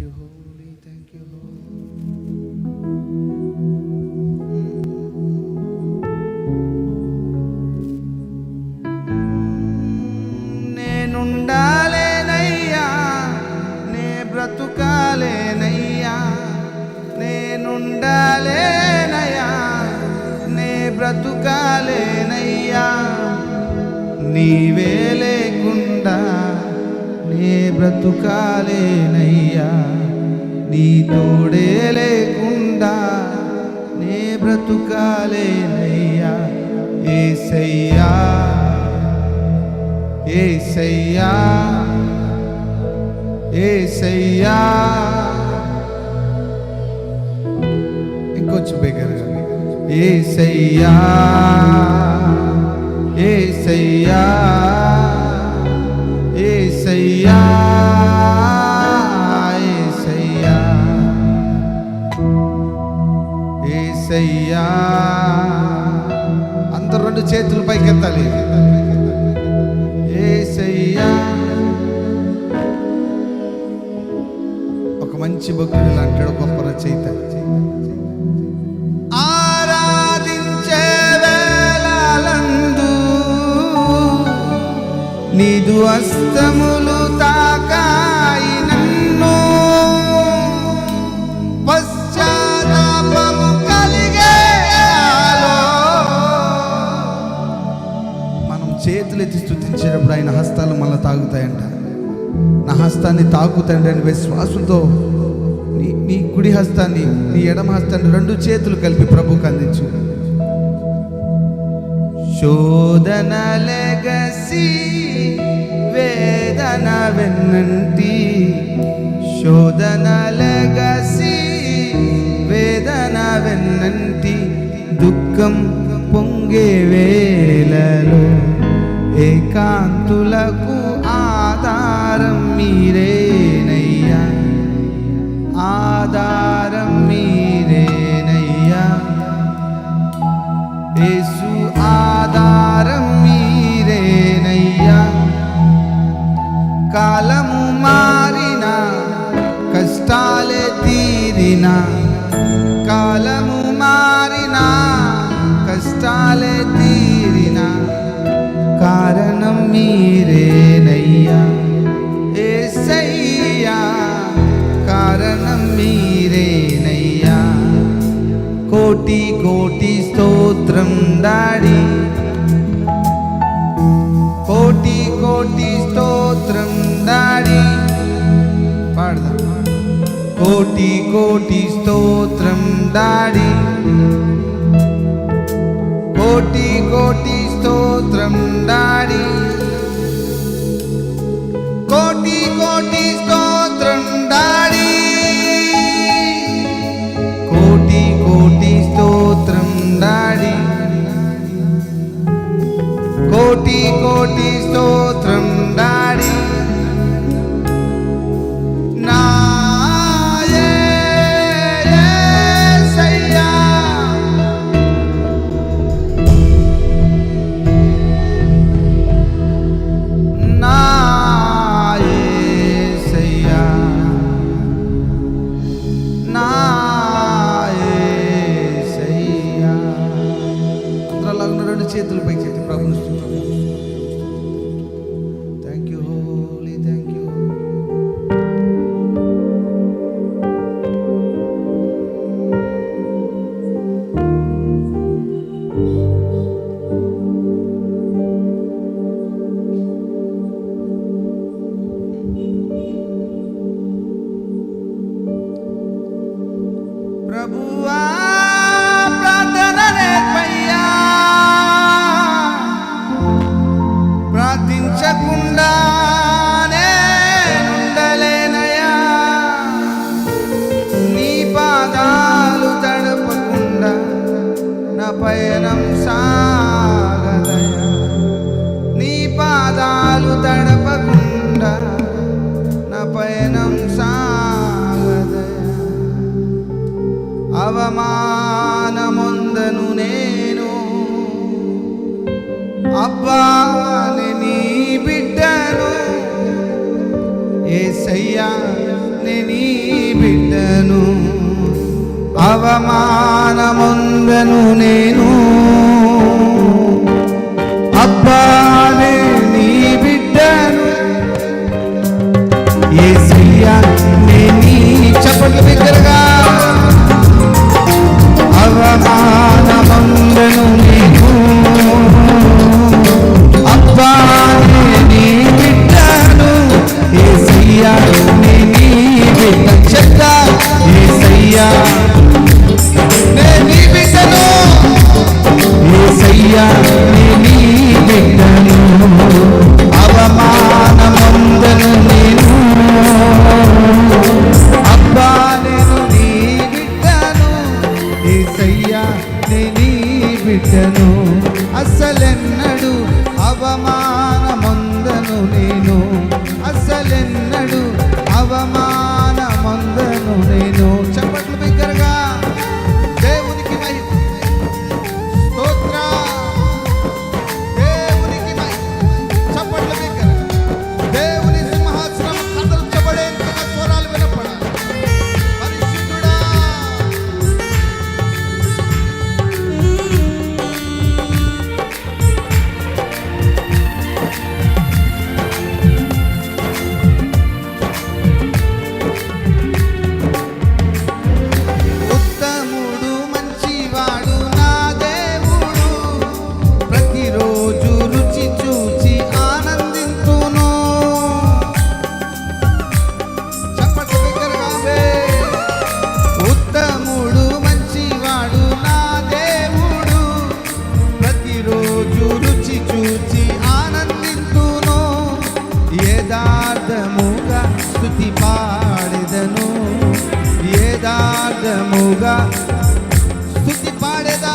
Thank you holy thank you నేనుండాలేనయ్యా నే బ్రతుకాలేనయ్యా. నేనుండాలేనయ్యా నే బ్రతుకాలేనయ్యా. నీవే లేకుండా నే బ్రతుకా తోడే లేకుండా నే బ్రతుకాలేనయ్యా. ఏసయ్యా ఏసయ్యా ఏసయ్యా. ఇంకొంచెం బిగ్గరగా ఏసయ్యా ఏసయ్యా ఏసయ్యా ఏసయ్యా. ఏసయ్యా అందరు రెండు చేతులు పైకెత్తాలి. ఏసయ్యా. ఒక మంచి భక్తుడు అంటాడు గొప్ప రచయిత. ఆరాధించే నీదు అస్తములు ఎత్తి ఆయన హస్తాలు మళ్ళీ తాగుతాయంట. నా హస్తాన్ని తాకుతాయండి అని విశ్వాసంతో నీ నీ కుడి హస్తాన్ని నీ ఎడమ హస్తాన్ని రెండు చేతులు కలిపి ప్రభుకు అందించు. శోధన లెగసి వేదన వెన్నంటి. శోధన లెగసి వేదన వెన్నంటి. దుఃఖం పొంగే వేలలో ఏకాంతులకు ఆధారం మీరే. కోటి కోటి స్తోత్రం దాడి. కోటి కోటి స్తోత్రం దాడి. పాడదా. కోటి కోటి స్తోత్రం దాడి. కోటి కోటి స్తోత్రం దాడి. కోటి కోటి స్తోత్రం కోటి కోటి నా పయనం అవమానముందను నేను యథార్థముగా స్థుతి పాడేదా?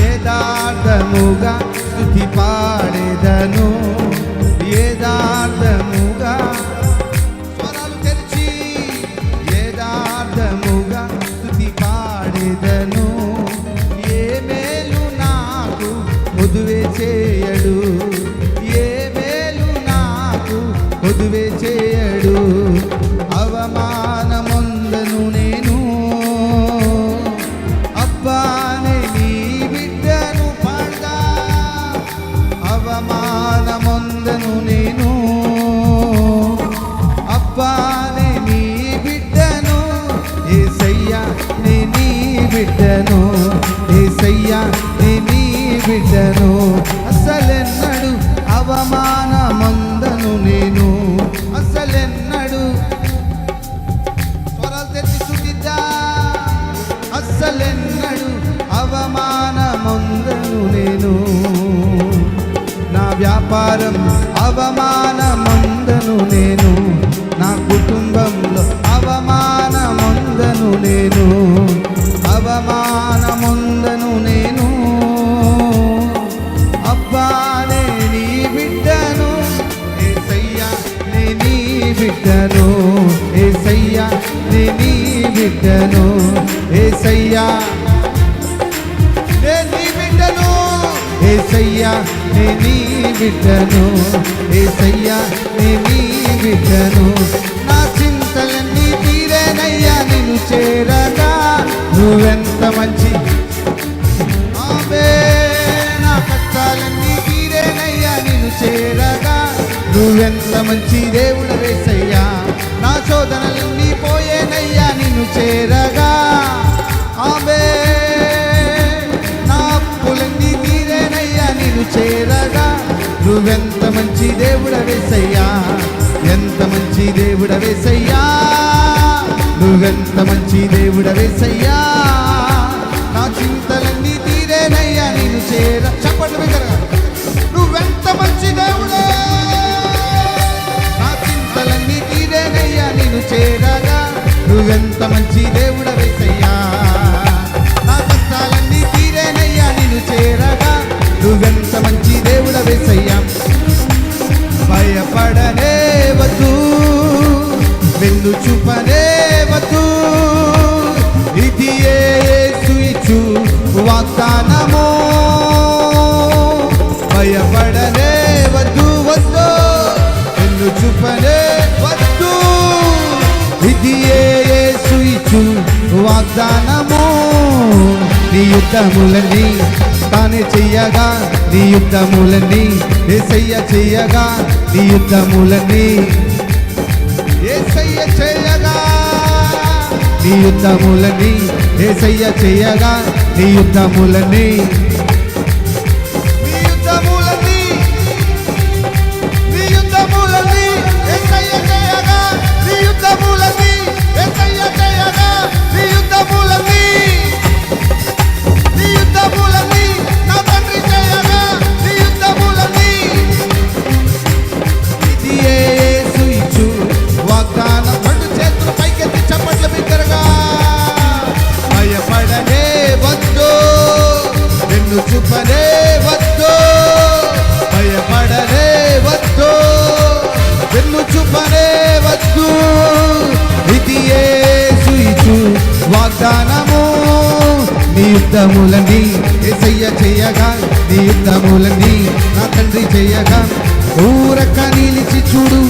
యథార్థముగా స్థుతి పాడేదను? యథార్థముగా అవమానమందను నేను అసలెన్నడు స్వరాలు తెచ్చి స్తుతిద్దా అస్సలెన్నడు అవమానమందను నేను నా వ్యాపారం అవమానమందను నేను నా కుటుంబంలో అవమానమందను నేను అవమానముందను నేను బిడ్డను ఏసయ్యా నే నీ బిడ్డను ఏసయ్యా. నే నీ బిడ్డను ఏసయ్యా నే నీ బిడ్డను ఏసయ్యా నే నీ బిడ్డను. నా చింతలన్నీ తీరేనయ్యా నిన్ను చేరగా నువ్వెంత మంచి ఆమె నా కష్టాలన్నీ తీరేనయ్యా నిన్ను చేరగా నువ్వెంత మంచి దేవుడు వేసయ్యా? నా శోధనలన్నీ పోయేనయ్యా నిన్ను చేరగా. ఆమె నా అప్పులన్నీ తీరేనయ్యా నిన్ను చేరగా. నువ్వెంత మంచి దేవుడ వేసయ్యా? ఎంత మంచి దేవుడ వేసయ్యా? నువ్వెంత మంచి దేవుడ వేసయ్యా? నా చింతలన్నీ తీరేనయ్యా నేను చేర చెప్పండి నువ్వెంత మంచి దేవుడు చేరగా నువ్వెంత మంచి దేవుడ యుద్ధములని తాను చెయ్యగా నీ యుద్ధములని ఏసయ్య చెయ్యగా నీ యుద్ధములని ఏసయ్య చెయ్యగా. నీ యుద్ధములని ఏసయ్య చెయ్యగా నీ యుద్ధములని యుద్ధములన్నీ ఏసయ్య చెయ్యగా నీ యుద్ధములన్నీ నా తండ్రి చెయ్యగా ఊరక్క నిలిచి చూడు.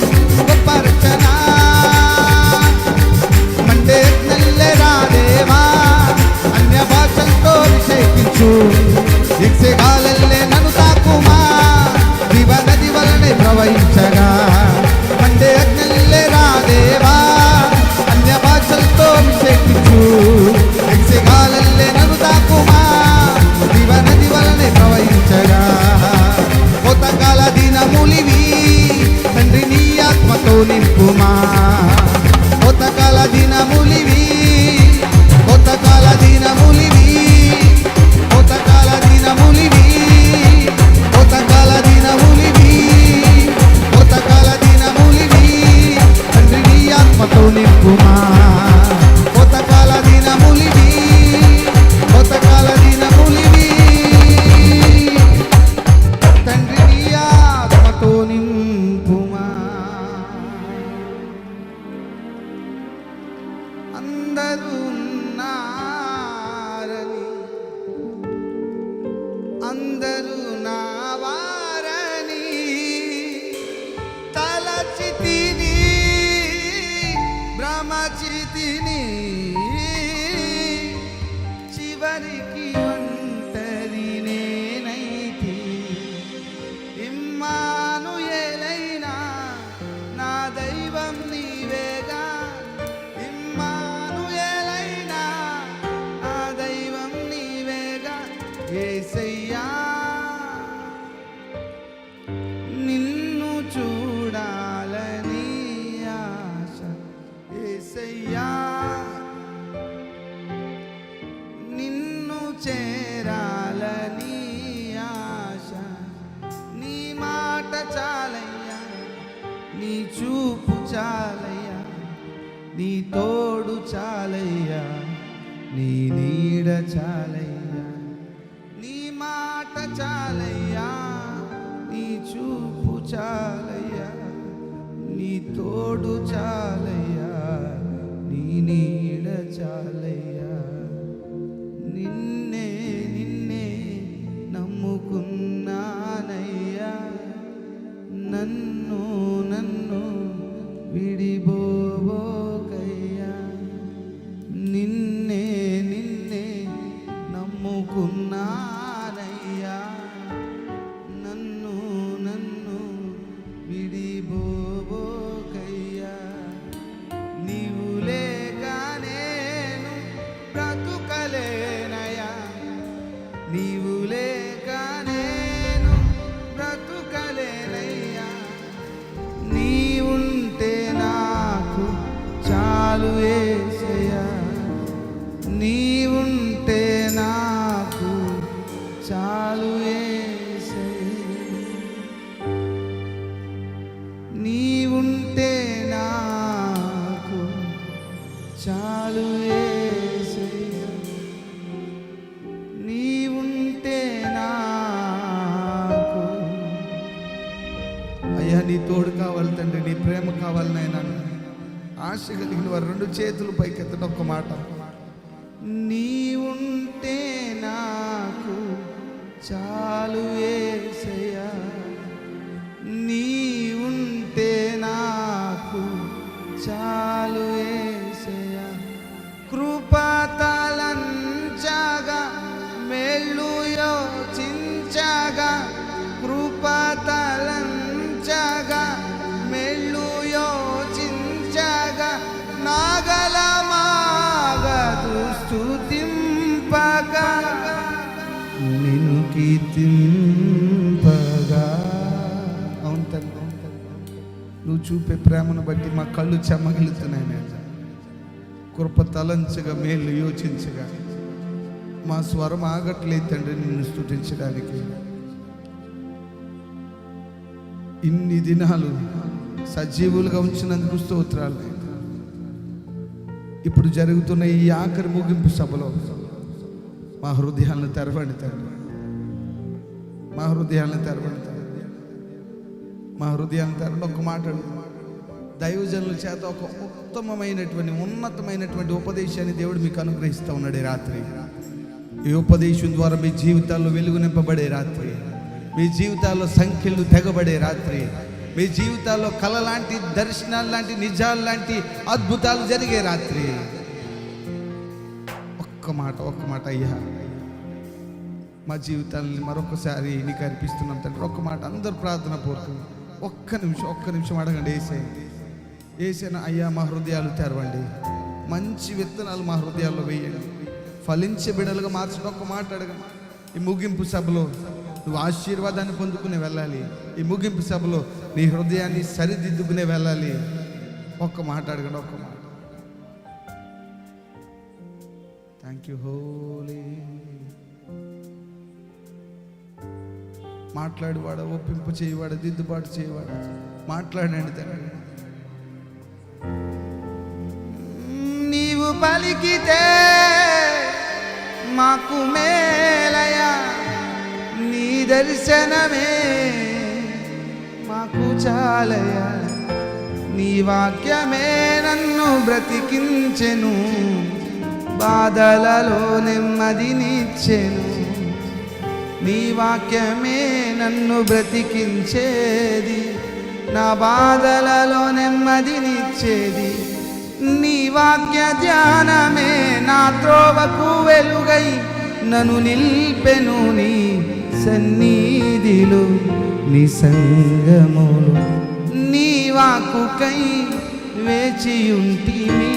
Mini. అయ్యా నీ తోడు కావాలి తండ్రి నీ ప్రేమ కావాలి నాయన. ఆశ కలిగిన వారు రెండు చేతులు పైకెత్తడం ఒక మాట. నీ ఉంటే నాకు చాలు వేసే కీర్తింపగా అవును అవును తండ్రి. నువ్వు చూపే ప్రేమను బట్టి మా కళ్ళు చెమ్మగిలుతున్నాయి నేను కృప తలంచగా మేలు యోచించగా. మా స్వరం ఆగట్లేదు తండ్రి నిన్ను స్థుతించడానికి ఇన్ని దినాలు సజీవులుగా ఉంచినందుకు స్తోత్రాలు. ఇప్పుడు జరుగుతున్న ఈ ఆఖరి ముగింపు సభలో మా హృదయాలను తెరవండి తండ్రి. మా హృదయాలను తెరవండి మా హృదయాలను తెరవండి ఒక మాట దైవజనుల చేత ఒక ఉత్తమమైనటువంటి ఉన్నతమైనటువంటి ఉపదేశాన్ని దేవుడు మీకు అనుగ్రహిస్తూ ఉన్నాడు ఈ రాత్రి. ఈ ఉపదేశం ద్వారా మీ జీవితాల్లో వెలుగు నింపబడే రాత్రి. మీ జీవితాల్లో సంఖ్యలు తెగబడే రాత్రి. మీ జీవితాల్లో కళ లాంటి దర్శనాలు లాంటి నిజాలు లాంటి అద్భుతాలు జరిగే రాత్రి. ఒక్క మాట ఒక్క మాట అయ్యా. మా జీవితాలని మరొకసారి నీకు అర్పిస్తున్నాం తండ్రి. ఒక్క మాట అందరు ప్రార్థన పూర్వకం ఒక్క నిమిషం ఒక్క నిమిషం అడగండి ఏసై. ఏసైనా అయ్యా మా హృదయాలు తెరవండి. మంచి విత్తనాలు మా హృదయాల్లో వేయండి. ఫలించే బిడలుగా మార్చడం. ఒక్క మాట అడగండి. ఈ ముగింపు సభలో నువ్వు ఆశీర్వాదాన్ని పొందుకునే వెళ్ళాలి. ఈ ముగింపు సభలో నీ హృదయాన్ని సరిదిద్దుకునే వెళ్ళాలి. ఒక్క మాట అడగండి ఒక్క మాట. థ్యాంక్ యూ హోలీ మాట్లాడువాడ ఒప్పింపు చేయవాడ దిద్దుబాటు చేయవాడ? మాట్లాడండి తండ్రి. నీవు పలికితే మాకు మేలయా నీ దర్శనమే మాకు చాలయ. నీ వాక్యమే నన్ను బ్రతికించెను బాధలలో నెమ్మదినిచ్చెను. నీ వాక్యమే నన్ను బ్రతికించేది. నా బాధలలో నెమ్మదినిచ్చేది నీ వాక్య ధ్యానమే నా త్రోవకు వెలుగై నన్ను నిల్పెను నీ సన్నిధిలో నీ సంగములు. నీ వాకుకై వేచియుంటిమి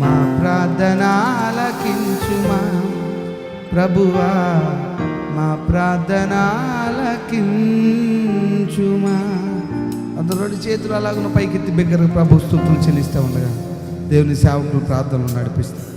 మా ప్రార్థనాలకించుమా. ప్రభువా మా ప్రార్థనాలకించుమా. అందరూ రెండు చేతులు అలాగ పైకెత్తి బిగ్గర ప్రభు స్థుతులు చెల్లిస్తూ ఉండగా దేవుని సేవకులు ప్రార్థనలు నడిపిస్తారు